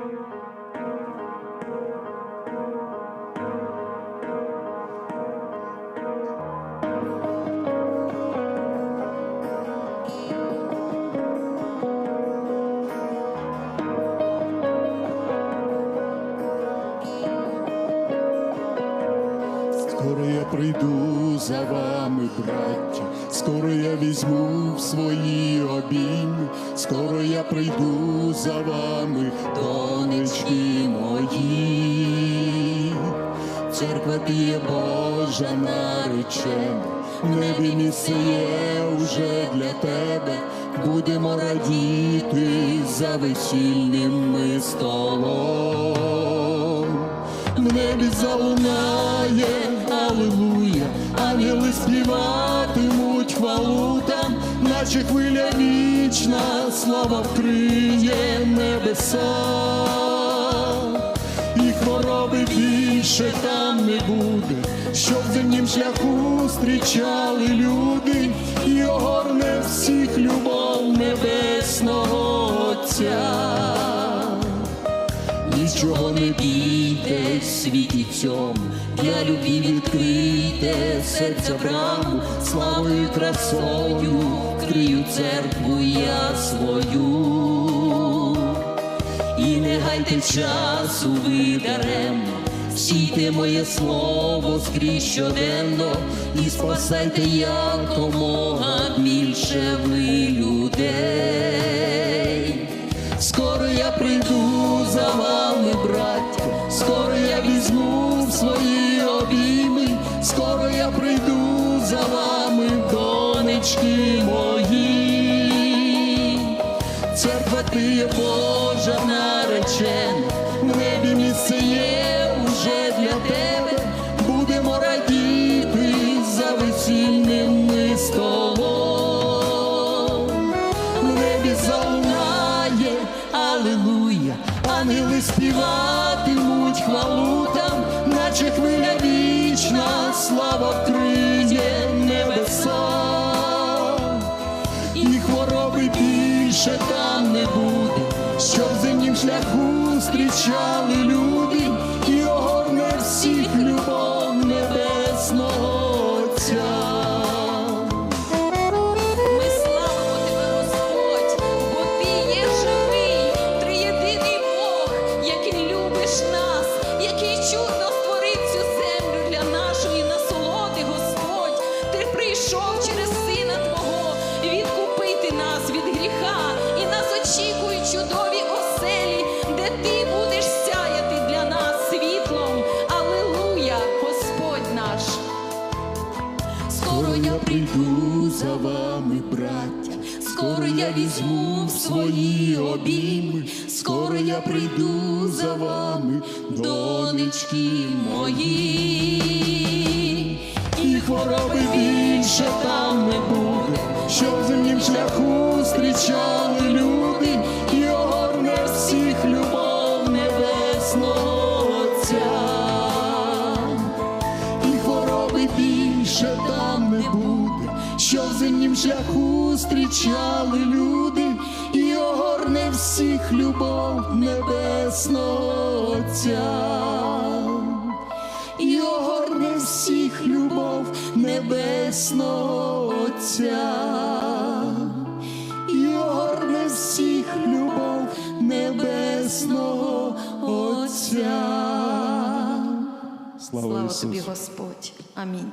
Скоро я прийду за вами, браття, скоро я візьму в свої обійми, скоро я прийду за вами, донечки мої. Церква ти є Божа наречена, небі місце є уже для тебе. Будемо радіти за весільним ми столом в небі залунає, алилуя, ангели хвалу наче хвиля вічна, слава вкриє небеса, і хвороби більше там не буде, щоб в земнім шляху зустрічали люди, і огорне всіх любов небесного Отця. Нічого не бійте, світі цьому, для любві відкрите серця браму, славою красою вкрию церкву я свою. І не гайте часу ви даремно, сійте моє слово скрізь щоденно, і спасайте якомога більше ви людей. Скоро я прийду за вами, браття, скоро я візьму свої обійми, скоро я прийду за вами, донечки мої. Церква ти є Божа наречена, в небі місце є уже для тебе. Будемо радіти за весільним ми столом в небі залунає, алилуя, ангели співатимуть хвалу шляху люди, Скоро я прийду за вами, браття, скоро я візьму в свої обійми, скоро я прийду за вами, донечки мої, і хвороби більше там не буде, що в земнім шляху зустрічали люди, і огорне всіх любов небесного і хвороби більше там земнім шляху зустрічали люди, і огорне всіх любов небесного Отця, і огорне всіх любов небесного Отця, і огорне всіх любов небесного Отця. Слава тобі, Господь. Амінь.